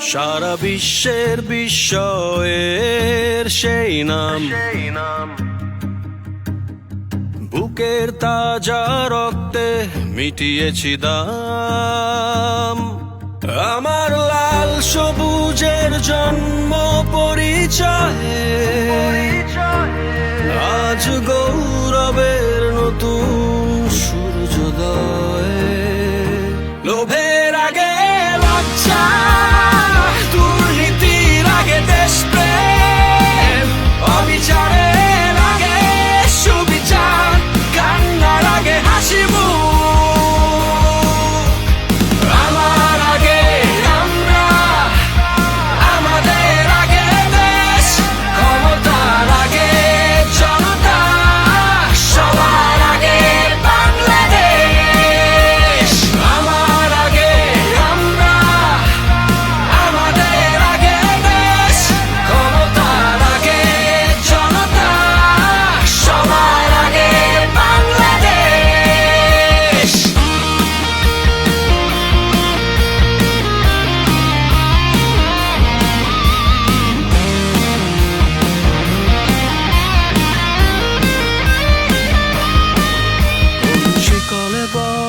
সারা বিশ্বের বিস্ময়ের সেই নাম। বুকের তাজা রক্তে মিটিয়েছি দাম। আমার লাল সবুজের জন্ম পরিচয়ে। আজ গৌরবের নতুন সূর্যোদয়। লোভের আগে লজ্জা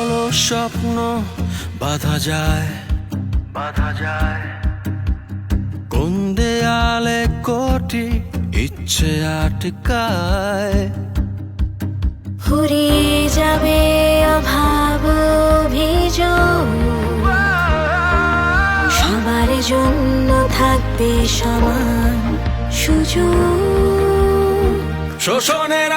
বলো স্বপ্ন বাধা যায়। বাধা যায়। কোন দেয়ালে কোটি ইচ্ছে আটকায়। ফুরিয়ে যাবে অভাব অভিযোগ। সবার জন্য থাকবে সমান সুযোগ। শোষণের